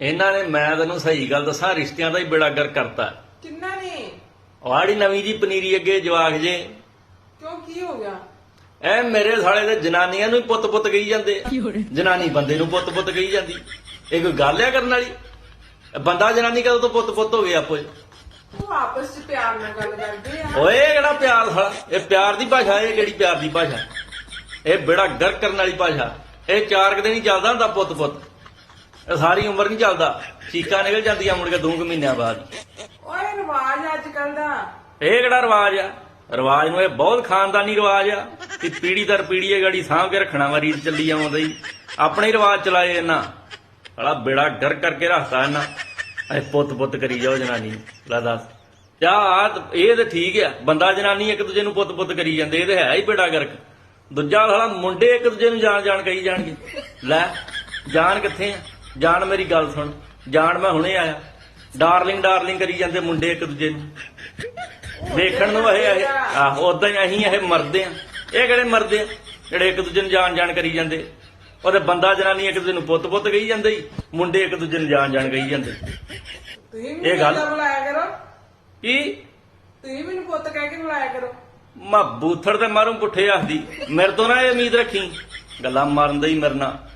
ਇਹਨਾਂ ਨੇ ਮੈਂ ਤੈਨੂੰ ਸਹੀ ਗੱਲ ਦੱਸਾਂ ਰਿਸ਼ਤਿਆਂ ਦਾ ਹੀ ਬੇੜਾ ਗਰ ਕਰਤਾ। ਕਿੰਨਾ ਨੇ? ਆੜੀ ਨਵੀਂ ਜੀ ਪਨੀਰੀ ਅੱਗੇ ਜਵਾਕ ਜੇ। ਕਿਉਂ ਕੀ ਹੋ ਗਿਆ? ਐ ਮੇਰੇ ਸਾਲੇ ਦੇ ਜਨਾਨੀਆਂ ਨੂੰ ਹੀ ਪੁੱਤ ਪੁੱਤ ਕਹੀ ਜਾਂਦੇ। ਆ। ਜਨਾਨੀ ਬੰਦੇ ਨੂੰ ਪੁੱਤ ਪੁੱਤ ਕਹੀ ਜਾਂਦੀ। ਇਹ ਕੋਈ ਗੱਲ ਆ ਕਰਨ ਵਾਲੀ? ਇਹ ਬੰਦਾ ਜਨਾਨੀ ਕਦੋਂ ਤੋਂ ਪੁੱਤ ਪੁੱਤ ਹੋ ਗਏ ਆਪੋ 'ਚ? ਉਹ ਆਪਸ ਵਿੱਚ ਪਿਆਰ ਨਾਲ ਗੱਲ ਕਰਦੇ ਆ। ਓਏ ਇਹ ਕਿਹੜਾ ਪਿਆਰ ਸਾਲਾ? ਇਹ ਪਿਆਰ ਦੀ ਭਾਸ਼ਾ ਇਹ ਕਿਹੜੀ ਪਿਆਰ ਦੀ ਭਾਸ਼ਾ? ਇਹ ਬੇੜਾ ਗਰ ਕਰਨ ਵਾਲੀ ਭਾਸ਼ਾ। ਇਹ ਚਾਰ ਕੁ ਦਿਨ ਹੀ ਚੱਲਦਾ ਹੁੰਦਾ ਪੁੱਤ ਪੁੱਤ। ਇਹ ਸਾਰੀ ਉਮਰ ਨਹੀਂ ਚੱਲਦਾ। ਚੀਕਾਂ ਨਿਕਲ ਜਾਂਦੀਆਂ ਮੁੜ ਕੇ ਦੋ ਕੁ ਮਹੀਨਿਆਂ ਬਾਅਦ। ਓਏ ਰਿਵਾਜ ਅੱਜ ਕੱਲ ਦਾ। ਇਹ ਕਿਹੜਾ ਰਿਵਾਜ ਆ? ਰਿਵਾਜ ਨੂੰ ਇਹ ਬਹੁਤ ਖਾਨਦਾਨੀ ਰਿਵਾਜ ਆ ਕਿ ਪੀੜੀ ਦਰ ਪੀੜੀ ਇਹ ਗਾੜੀ ਸਾਂਭ ਕੇ ਰੱਖਣਾ ਵਾ ਰੀਤ ਚੱਲੀ ਆਉਂਦਾ। ਹੀ ਆਪਣੇ ਹੀ ਰਿਵਾਜ ਚਲਾਏ ਇਹਨਾਂ। ਬੜਾ ਬੇੜਾ ਗਰ ਕਰਕੇ ਰੱਖਤਾ ਇਹਨਾਂ। ਐ ਪੁੱਤ ਪੁੱਤ ਕਰੀ ਜਾਓ ਜਨਾਨੀ। ਲੈ ਦੱਸ। ਚਾ ਇਹ ਤੇ ਠੀਕ ਆ। ਬੰਦਾ ਜਨਾਨੀ ਇੱਕ ਦੂਜੇ ਨੂੰ ਪੁੱਤ ਪੁੱਤ ਕਰੀ ਜਾਂਦੇ ਇਹ ਤੇ ਹੈ ਹੀ ਬੇੜਾ ਗਰਕ। ਦੂਜਾ ਸਾਲਾ ਮੁੰਡੇ ਇੱਕ ਦੂਜੇ ਨੂੰ ਜਾਣ ਜਾਣ ਕਹੀ ਜਾਣਗੇ। ਲੈ ਜਾਣ ਕਿੱਥੇ ਆ? ਜਾਣ ਮੇਰੀ ਗੱਲ ਸੁਣ। ਜਾਣ ਮੈਂ ਹੁਣੇ ਆਇਆ। ਡਾਰਲਿੰਗ ਡਾਰਲਿੰਗ ਕਰੀ ਜਾਂਦੇ ਮੁੰਡੇ ਇੱਕ ਦੂਜੇ ਨੂੰ। ਦੇਖਣ ਨੂੰ ਇਹ ਇਹ ਆਹ ਉਦਾਂ ਹੀ ਅਸੀਂ ਇਹ ਮਰਦੇ ਆ। ਇਹ ਕਿਹੜੇ ਮਰਦੇ ਆ? ਜਿਹੜੇ ਇੱਕ ਦੂਜੇ ਨੂੰ ਜਾਣ ਜਾਣ ਕਰੀ ਜਾਂਦੇ। ਉਹਦੇ ਬੰਦਾ ਜਨਾਨੀ ਇੱਕ ਦੂਜੇ ਨੂੰ ਪੁੱਤ ਪੁੱਤ ਕਹੀ ਜਾਂਦੇ ਮੁੰਡੇ ਇੱਕ ਦੂਜੇ ਨੂੰ ਜਾਣ ਜਾਣ ਕਹੀ ਜਾਂਦੇ। ਤੁਸੀਂ ਇਹ ਮੈਨੂੰ ਗੱਲ- ਗੱਲ ਬੁਲਾਇਆ ਕਰੋ। ਕੀ? ਤੁਸੀਂ ਮੈਨੂੰ ਪੁੱਤ ਕਹਿ ਕੇ ਬੁਲਾਇਆ ਕਰੋ। ਮੈਂ ਬੂਥੜ ਤੇ ਮਾਰੂ ਪੁੱਠੇ ਆਖਦੀ ਮੇਰੇ ਤੋਂ ਨਾ ਇਹ ਉਮੀਦ ਰੱਖੀ। ਗੱਲਾਂ ਮਾਰਨ ਦਾ ਹੀ ਮਰਨਾ।